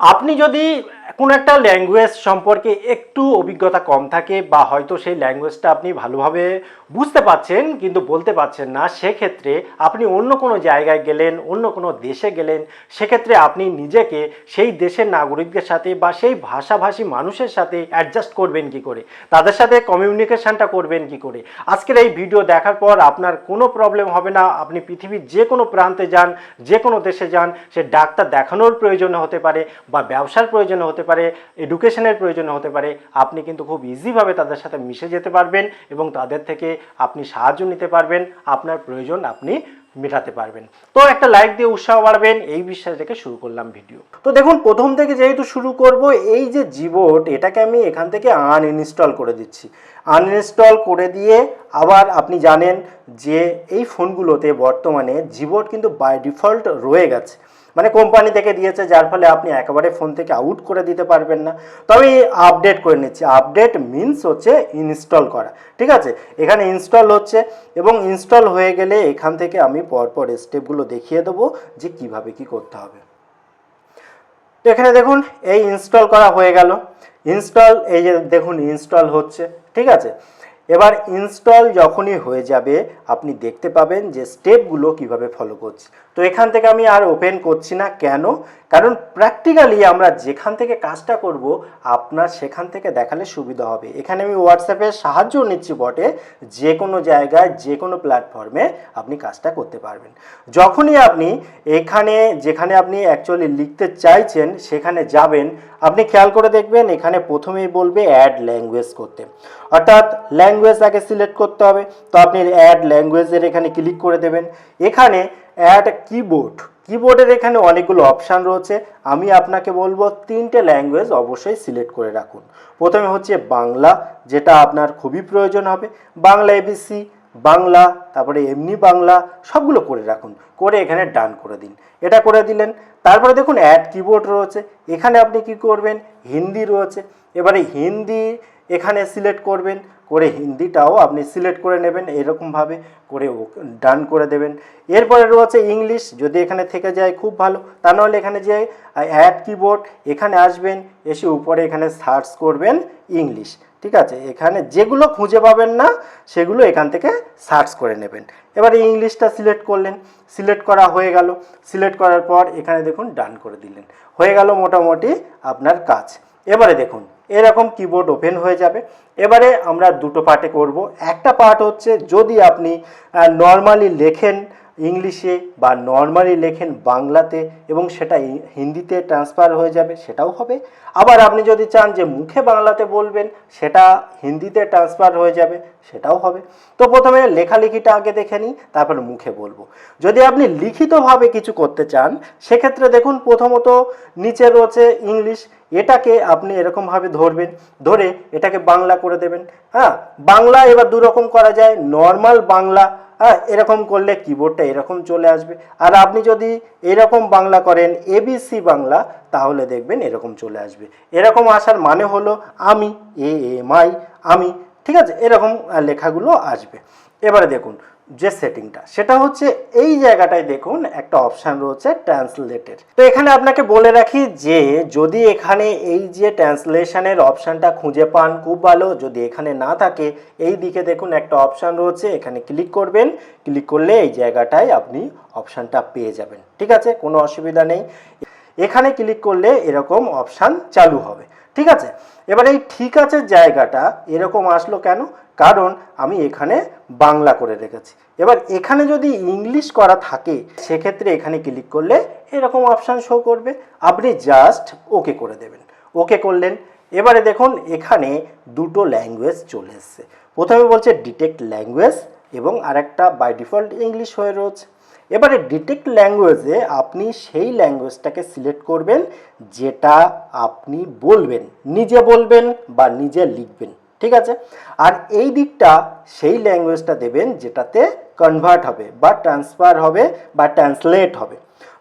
আপনি যদি কোনো একটা ল্যাঙ্গুয়েজ সম্পর্কে একটু অভিজ্ঞতা কম থাকে বা হয়তো সেই ল্যাঙ্গুয়েজটা আপনি ভালোভাবে বুঝতে পারছেন কিন্তু বলতে পারছেন না, সেক্ষেত্রে আপনি অন্য কোনো জায়গায় গেলেন, অন্য কোনো দেশে গেলেন, সেক্ষেত্রে আপনি নিজেকে সেই দেশের নাগরিকদের সাথে বা সেই ভাষাভাষী মানুষের সাথে অ্যাডজাস্ট করবেন কি করে? তাদের সাথে কমিউনিকেশনটা করবেন কি করে? আজকের এই ভিডিও দেখার পর আপনার কোনো প্রবলেম হবে না, আপনি পৃথিবীর যে কোনো প্রান্তে যান, যে কোনো দেশে যান, সে ডাক্তার দেখানোর প্রয়োজন হতে পারে বা ব্যবসার প্রয়োজন হতে পারে। এডুকেশনের প্রয়োজন হতে পারে, আপনি কিন্তু খুব ইজিভাবে তাদের সাথে মিশে যেতে পারবেন এবং তাদের থেকে আপনি সাহায্য নিতে পারবেন, আপনার প্রয়োজন আপনি মেটাতে পারবেন। তো একটা লাইক দিয়ে উৎসাহ বাড়বেন, এই বিশ্বাস রেখে শুরু করলাম ভিডিও তো দেখুন, প্রথম থেকে যেহেতু শুরু করব, এই যে জিবোট এটাকে আমি এখান থেকে আনইনস্টল করে দিচ্ছি। আনইনস্টল করে দিয়ে আবার আপনি জানেন যে এই ফোনগুলোতে বর্তমানে জিবোট কিন্তু বাই ডিফল্ট রয়ে গেছে। মানে কোম্পানি থেকে দিয়েছে, যার ফলে আপনি একেবারে ফোন থেকে আউট করে দিতে পারবেন না। তবে আপডেট করে নিচ্ছি। আপডেট মিনস হচ্ছে ইনস্টল করা, ঠিক আছে? এখানে ইনস্টল হচ্ছে এবং ইনস্টল হয়ে গেলে এখান থেকে আমি পরপর স্টেপগুলো দেখিয়ে দেবো যে কীভাবে কি করতে হবে। তো এখানে দেখুন, এই ইনস্টল করা হয়ে গেল। ইনস্টল এই যে দেখুন ইনস্টল হচ্ছে, ঠিক আছে? এবার ইনস্টল যখনই হয়ে যাবে, আপনি দেখতে পাবেন যে স্টেপগুলো কীভাবে ফলো করছি। তো এখান থেকে আমি আর ওপেন করছি না। কেন? কারণ প্র্যাকটিক্যালি আমরা যেখান থেকে কাজটা করব, আপনার সেখান থেকে দেখালে সুবিধা হবে। এখানে আমি হোয়াটসঅ্যাপে সাহায্য নিচ্ছি বটে যে কোনো জায়গায় যে কোনো প্ল্যাটফর্মে আপনি কাজটা করতে পারবেন। যখনই আপনি এখানে, যেখানে আপনি অ্যাকচুয়ালি লিখতে চাইছেন, সেখানে যাবেন, আপনি খেয়াল করে দেখবেন এখানে প্রথমেই বলবে অ্যাড ল্যাঙ্গুয়েজ করতে। অর্থাৎ ল্যাঙ্গুয়েজ আগে সিলেক্ট করতে হবে। তো আপনি অ্যাড ল্যাঙ্গুয়েজের এখানে ক্লিক করে দেবেন। এখানে অ্যাড কিবোর্ড কিবোর্ডের এখানে অনেকগুলো অপশান রয়েছে। আমি আপনাকে বলব তিনটে ল্যাঙ্গুয়েজ অবশ্যই সিলেক্ট করে রাখুন। প্রথমে হচ্ছে বাংলা, যেটা আপনার খুবই প্রয়োজন হবে। বাংলা এবিসি বাংলা, তারপরে এমনি বাংলা, সবগুলো করে রাখুন। করে এখানে ডান করে দিন। এটা করে দিলেন। তারপরে দেখুন অ্যাড কিবোর্ড রয়েছে। এখানে আপনি কি করবেন? হিন্দি রয়েছে। এবারে হিন্দি এখানে সিলেক্ট করবেন, করে হিন্দিটাও আপনি সিলেক্ট করে নেবেন, এরকমভাবে করে ডান করে দেবেন। এরপরে রয়েছে ইংলিশ যদি এখানে থেকে যায় খুব ভালো, তা নাহলে এখানে যে অ্যাড কিবোর্ড এখানে আসবেন, এসে উপরে এখানে সার্চ করবেন ইংলিশ ঠিক আছে? এখানে যেগুলো খুঁজে পাবেন না, সেগুলো এখান থেকে সার্চ করে নেবেন। এবারে ইংলিশটা সিলেক্ট করলেন সিলেক্ট করা হয়ে গেল সিলেক্ট করার পর এখানে দেখুন ডান করে দিলেন। হয়ে গেল মোটামুটি আপনার কাজ। এবারে দেখুন, এরকম কিবোর্ড ওপেন হয়ে যাবে। এবারে আমরা দুটো পার্টে করব। একটা পার্ট হচ্ছে যদি আপনি নর্মালি লেখেন ইংলিশে বা নর্মালি লেখেন বাংলাতে এবং সেটা হিন্দিতে ট্রান্সফার হয়ে যাবে, সেটাও হবে। আবার আপনি যদি চান যে মুখে বাংলাতে বলবেন, সেটা হিন্দিতে ট্রান্সফার হয়ে যাবে, সেটাও হবে। তো প্রথমে লেখালেখিটা আগে দেখে নিই, তারপর মুখে বলব। যদি আপনি লিখিতভাবে কিছু করতে চান, সেক্ষেত্রে দেখুন প্রথমত নিচে রয়েছে ইংলিশ, এটাকে আপনি এরকমভাবে ধরবেন, ধরে এটাকে বাংলা করে দেবেন। হ্যাঁ বাংলা এবার দুরকম করা যায়, নর্মাল বাংলা হ্যাঁ এরকম করলে কিবোর্ডটা এরকম চলে আসবে। আর আপনি যদি এরকম বাংলা করেন এবিসি বাংলা, তাহলে দেখবেন এরকম চলে আসবে। এরকম আসার মানে হলো আমি এ এম আই আমি, ঠিক আছে? এরকম লেখাগুলো আসবে। এবারে দেখুন যে সেটিংটা, সেটা হচ্ছে এই জায়গাটায় দেখুন একটা অপশান রয়েছে ট্রান্সলেটের তো এখানে আপনাকে বলে রাখি যে, যদি এখানে এই যে ট্রান্সলেশনের অপশানটা খুঁজে পান, খুব ভালো। যদি এখানে না থাকে, এই দিকে দেখুন একটা অপশান রয়েছে, এখানে ক্লিক করবেন। ক্লিক করলে এই জায়গাটায় আপনি অপশানটা পেয়ে যাবেন। ঠিক আছে? কোনো অসুবিধা নেই। এখানে ক্লিক করলে এরকম অপশান চালু হবে। ঠিক আছে? এবার এই ঠিক আছে জায়গাটা এরকম আসলো কেন? কারণ আমি এখানে বাংলা করে রেখেছি। এবার এখানে যদি ইংলিশ করা থাকে, সেক্ষেত্রে এখানে ক্লিক করলে এরকম অপশান শো করবে। আপনি জাস্ট ওকে করে দেবেন। ওকে করলেন। এবারে দেখুন, এখানে দুটো ল্যাঙ্গুয়েজ চলে এসছে। প্রথমে বলছে ডিটেক্ট ল্যাঙ্গুয়েজ এবং আরেকটা বাই ডিফল্ট ইংলিশ হয়ে রয়েছে। এবারে ডিটেক্ট ল্যাঙ্গুয়েজে আপনি সেই ল্যাঙ্গুয়েজটাকে সিলেক্ট করবেন, যেটা আপনি বলবেন। নিজে বলবেন বা নিজে লিখবেন। ঠিক আছে? আর এই দিকটা সেই ল্যাঙ্গুয়েজটা দেবেন যেটাতে কনভার্ট হবে বা ট্রান্সফার হবে বা ট্রান্সলেট হবে।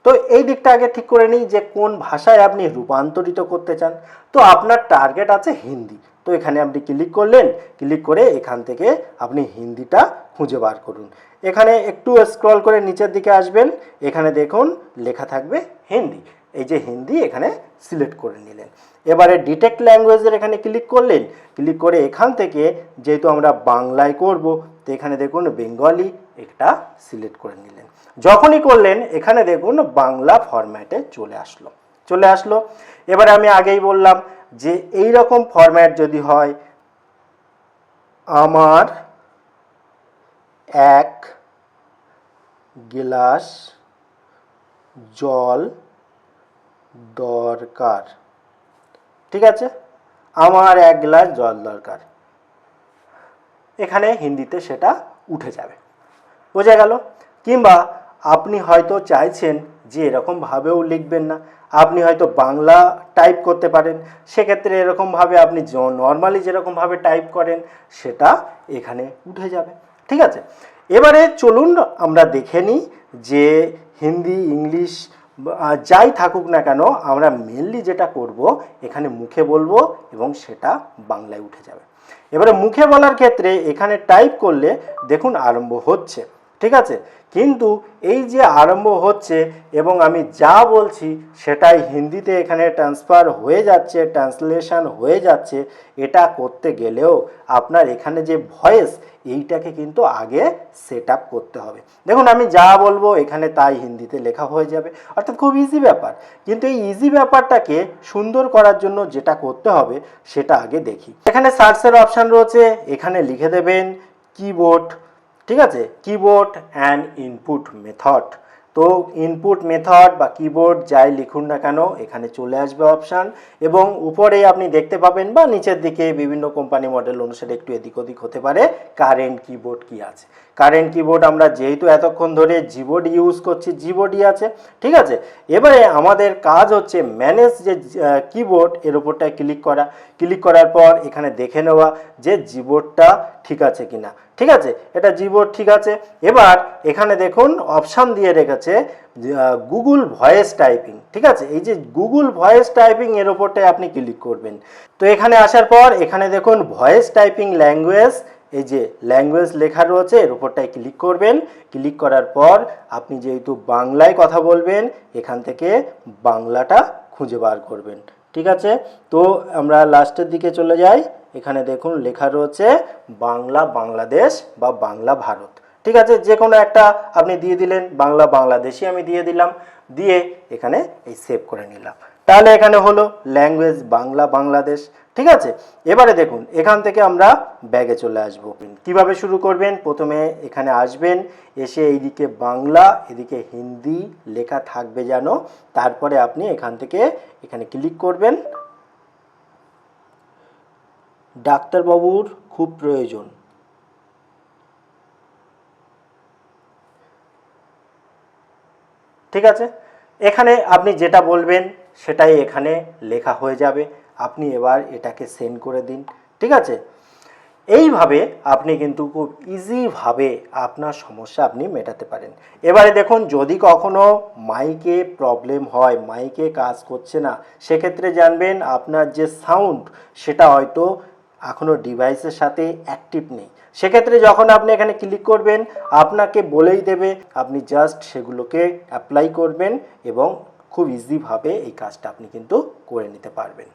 তো এই দিকটা আগে ঠিক করে নিই যে কোন ভাষায় আপনি রূপান্তরিত করতে চান। তো আপনার টার্গেট আছে হিন্দি। তো এখানে আপনি ক্লিক করলেন ক্লিক করে এখান থেকে আপনি হিন্দিটা খুঁজে বার করুন। এখানে একটু স্ক্রল করে নিচের দিকে আসবেন। এখানে দেখুন, লেখা থাকবে হিন্দি। এই যে হিন্দি এখানে সিলেক্ট করে নিলেন। এবারে ডিটেক্ট ল্যাঙ্গুয়েজের এখানে ক্লিক করলেন। ক্লিক করে এখান থেকে যেহেতু আমরা বাংলায় করব, তো এখানে দেখুন বেঙ্গলি এটা সিলেক্ট করে নিলেন। যখনই করলেন, এখানে দেখুন বাংলা ফরম্যাটে চলে আসলো। চলে আসলো। এবারে আমি আগেই বললাম যে এই রকম ফরম্যাট যদি হয়, আমার এক গিলাস জল দরকার। ঠিক আছে? আমার এক গ্লাস জল দরকার। এখানে হিন্দিতে সেটা উঠে যাবে। বোঝা গেল? কিংবা আপনি হয়তো চাইছেন যে এরকমভাবেও লিখবেন না। আপনি হয়তো বাংলা টাইপ করতে পারেন। সেক্ষেত্রে এরকমভাবে আপনি নর্মালি যেরকমভাবে টাইপ করেন, সেটা এখানে উঠে যাবে। ঠিক আছে? এবারে চলুন আমরা দেখে নিই যে হিন্দি, ইংলিশ যাই থাকুক না কেন, আমরা মেনলি যেটা করব, এখানে মুখে বলব এবং সেটা বাংলায় উঠে যাবে। এবারে মুখে বলার ক্ষেত্রে এখানে টাইপ করলে দেখুন আরম্ভ হচ্ছে, ঠিক আছে? কিন্তু এই যে আরম্ভ হচ্ছে এবং আমি যা বলছি সেটাই হিন্দিতে এখানে ট্রান্সফার হয়ে যাচ্ছে ট্রান্সলেশন হয়ে যাচ্ছে, এটা করতে গেলেও আপনার এখানে যে ভয়েস এইটাকে কিন্তু আগে সেট করতে হবে। দেখুন, আমি যা বলব এখানে তাই হিন্দিতে লেখা হয়ে যাবে। অর্থাৎ খুব ইজি ব্যাপার। কিন্তু এই ইজি ব্যাপারটাকে সুন্দর করার জন্য যেটা করতে হবে, সেটা আগে দেখি। এখানে সার্চের অপশান রয়েছে। এখানে লিখে দেবেন কিবোর্ড ঠিক আছে? কিবোর্ড অ্যান্ড ইনপুট মেথড তো ইনপুট মেথড বা কিবোর্ড যাই লিখুন না কেন, এখানে চলে আসবে অপশান এবং উপরে আপনি দেখতে পাবেন বা নিচের দিকে বিভিন্ন কোম্পানি মডেল অনুসারে একটু এদিক ওদিক হতে পারে কারেন্ট কিবোর্ড কি আছে। কারেন্ট কিবোর্ড আমরা যেহেতু এতক্ষণ ধরে জিবোর্ড ইউজ করছি জিবোর্ডই আছে, ঠিক আছে? এবারে আমাদের কাজ হচ্ছে ম্যানেজ যে কিবোর্ড এর উপরটায় ক্লিক করা। ক্লিক করার পর এখানে দেখে নেওয়া যে জিবোর্ডটা ঠিক আছে কিনা। ঠিক আছে? এটা জিবোর্ড ঠিক আছে। এবার এখানে দেখুন অপশান দিয়ে রেখেছে গুগল ভয়েস টাইপিং ঠিক আছে? এই যে গুগল ভয়েস টাইপিং এর ওপরটায় আপনি ক্লিক করবেন। তো এখানে আসার পর, এখানে দেখুন ভয়েস টাইপিং ল্যাঙ্গুয়েজ এই যে ল্যাঙ্গুয়েজ লেখা রয়েছে, এর উপরটায় ক্লিক করবেন। ক্লিক করার পর আপনি যেহেতু বাংলায় কথা বলবেন, এখান থেকে বাংলাটা খুঁজে বার করবেন। ঠিক আছে? তো আমরা লাস্টের দিকে চলে যাই। এখানে দেখুন লেখা রয়েছে বাংলা বাংলাদেশ বা বাংলা ভারত। ঠিক আছে? যে কোনো একটা আপনি দিয়ে দিলেন, বাংলা বাংলাদেশি আমি দিয়ে দিলাম। দিয়ে এখানে এই সেভ করে নিলাম। তাহলে এখানে হলো ল্যাঙ্গুয়েজ বাংলা, বাংলাদেশ, ঠিক আছে? এবারে দেখুন, এখান থেকে আমরা ব্যাগে চলে আসব। কীভাবে শুরু করবেন? প্রথমে এখানে আসবেন, এসে এইদিকে বাংলা, এদিকে হিন্দি লেখা থাকবে যেন। তারপরে আপনি এখান থেকে এখানে ক্লিক করবেন। ডাক্তারবাবুর খুব প্রয়োজন। ঠিক আছে? এখানে আপনি যেটা বলবেন সেটাই এখানে লেখা হয়ে যাবে। আপনি এবার এটাকে সেন্ড করে দিন, ঠিক আছে? এইভাবে আপনি কিন্তু খুব ইজিভাবে আপনার সমস্যা আপনি মেটাতে পারেন। এবারে দেখুন, যদি কখনো মাইকে প্রবলেম হয় মাইকে কাজ করছে না, সেক্ষেত্রে জানবেন আপনার যে সাউন্ড সেটা হয়তো এখনও ডিভাইসের সাথে অ্যাক্টিভ নেই। সেক্ষেত্রে যখন আপনি এখানে ক্লিক করবেন, আপনাকে বলেই দেবে, আপনি জাস্ট সেগুলোকে অ্যাপ্লাই করবেন এবং খুব ইজিভাবে এই কাজটা আপনি কিন্তু করে নিতে পারবেন।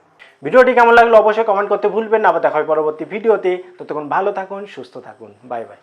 ভিডিওটি কেমন লাগল অবশ্যই কমেন্ট করতে ভুলবেন না, আবার দেখা হয় পরবর্তী ভিডিওতে। ততক্ষণ ভালো থাকুন, সুস্থ থাকুন। Bye bye